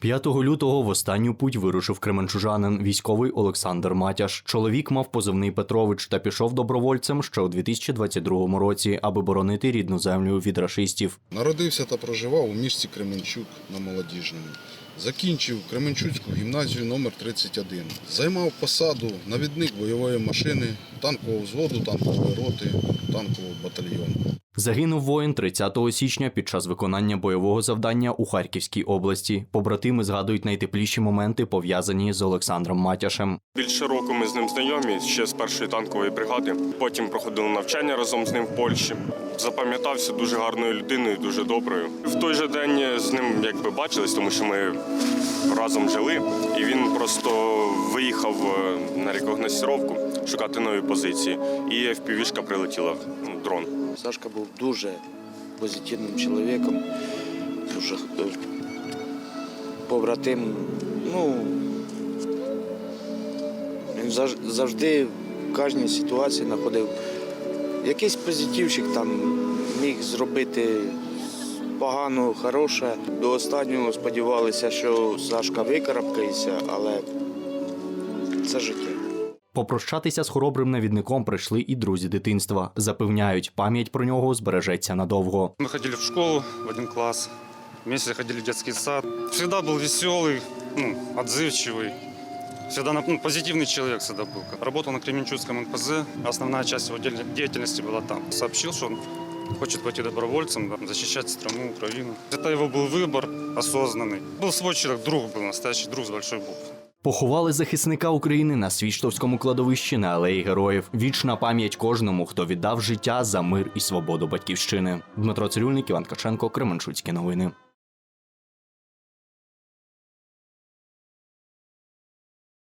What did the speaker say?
5 лютого в останню путь вирушив кременчужанин, військовий Олександр Матяш. Чоловік мав позивний Петрович та пішов добровольцем ще у 2022 році, аби боронити рідну землю від рашистів. Народився та проживав у місті Кременчук на Молодіжному. Закінчив Кременчуцьку гімназію номер 31 Займав посаду навідник бойової машини, танкового взводу, танкової роти, танкового батальйону. Загинув воїн 30 січня під час виконання бойового завдання у Харківській області. Побратими згадують найтепліші моменти, пов'язані з Олександром Матяшем. Більше року ми з ним знайомі ще з першої танкової бригади. Потім проходили навчання разом з ним в Польщі. Запам'ятався дуже гарною людиною, дуже доброю. В той же день з ним якби бачились, тому що ми разом жили, і він просто виїхав е, на рекогносцировку шукати нові позиції. І FPV-шка прилетіла ну, дрон. Сашка був дуже позитивним чоловіком, дуже е, побратим. Ну, він завжди в кожній ситуації знаходив якийсь позитивчик там міг зробити погано, хороше. До останнього сподівалися, що Сашка викарабкається, але це життя. Попрощатися з хоробрим навідником прийшли і друзі дитинства. Запевняють, пам'ять про нього збережеться надовго. Мы ходили в школу в один класс, вместе ходили в детский сад. Всегда был веселый, ну, отзывчивый. Всегда на- ну, позитивный человек всегда был. Работал на Кременчуцком НПЗ. Основная часть его дел- деятельности была там. Сообщил, что он хочет пойти добровольцем, да, защищать страну, Украину. Это его был выбор осознанный. Был свой человек, друг был, настоящий друг с большой буквы. Поховали захисника України на Свіштовському кладовищі на алеї героїв. Вічна пам'ять кожному, хто віддав життя за мир і свободу батьківщини. Дмитро Цирюльник, Іван Каченко, Кременчуцькі новини.